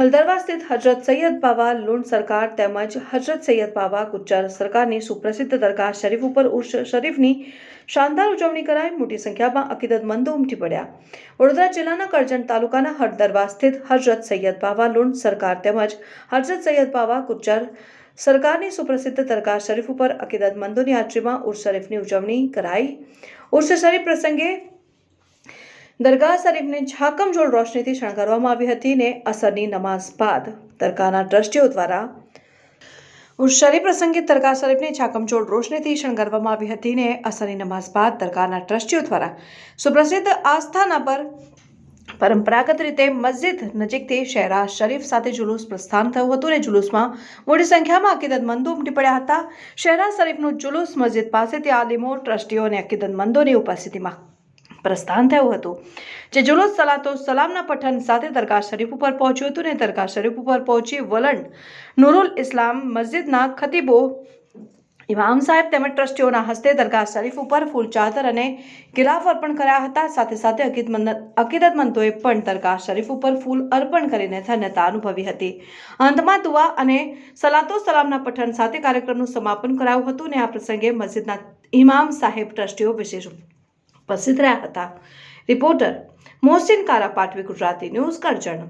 હલદરવા સ્થિત હજરત સૈયદ બાવા લોન સરકાર તેમજ હજરત સૈયદ બાવા ગુજ્જર સરકારની સુપ્રસિદ્ધ દરગાહ શરીફ ઉપર ઉર્ષ શરીફની શાનદાર ઉજવણી કરાઈ. મોટી સંખ્યામાં અકીદતમંદો ઉમટી પડ્યા. વડોદરા જિલ્લાના કરજણ તાલુકાના હળદરવા સ્થિત હજરત સૈયદ બાવા લોન સરકાર તેમજ હજરત સૈયદ બાવા ગુજ્જર સરકારની સુપ્રસિદ્ધ દરગાહ શરીફ ઉપર અકીદતમંદોની હાજરીમાં ઉર્ષ શરીફની ઉજવણી કરાઈ. ઉર્ષ શરીફ પ્રસંગે દરગાહ શરીફને ઝાકમઝોળ રોશનીથી શણગારવામાં આવી હતી ને અસરની નમાઝ બાદ દરગાહના ટ્રસ્ટીઓ દ્વારા ઉર્સ શરીફ પ્રસંગે દરગાહ શરીફને ઝાકમઝોળ રોશનીથી શણગારવામાં આવી હતી ને અસરની નમાઝ બાદ દરગાહના ટ્રસ્ટીઓ દ્વારા સુપ્રસિદ્ધ આસ્થાના પર પરંપરાગત રીતે મસ્જિદ નજીકથી શહેરા શરીફ સાથે જુલુસ પ્રસ્થાન થયું હતું અને જુલુસમાં મોટી સંખ્યામાં અકીદતમંદો ઉમટી પડ્યા હતા. શહેરા શરીફનું જુલુસ મસ્જિદ પાસેથી આલિમો ટ્રસ્ટીઓ અને અકીદતમંદોની ઉપસ્થિતિમાં પ્રસ્થાન થયું હતું. જે જુલુસ સલાતો સલામના પઠન સાથે દરગાહ શરીફ ઉપર પહોંચ્યું હતું ને દરગાહ શરીફ ઉપર પહોંચી વલણ નુરુલ ઇસ્લામ મસ્જિદના ખતીબો ઇમામ સાહેબ તેમજ ટ્રસ્ટીઓના હસ્તે દરગાહ શરીફ ઉપર ફૂલ ચાદર અને ગિલાફ અર્પણ કર્યા હતા. સાથે સાથે અકીદતમંદોએ પણ દરગાહ શરીફ ઉપર ફૂલ અર્પણ કરીને ધન્યતા અનુભવી હતી. અંતમાં દુઆ અને સલાતો સલામના પઠન સાથે કાર્યક્રમનું સમાપન કરાયું હતું અને આ પ્રસંગે મસ્જિદના ઇમામ સાહેબ ટ્રસ્ટીઓ વિશેષ ઉપસ્થિત રહ્યા હતા. રિપોર્ટર મોહસિન કારા પાટવી ગુજરાતી ન્યૂઝ કરજણ.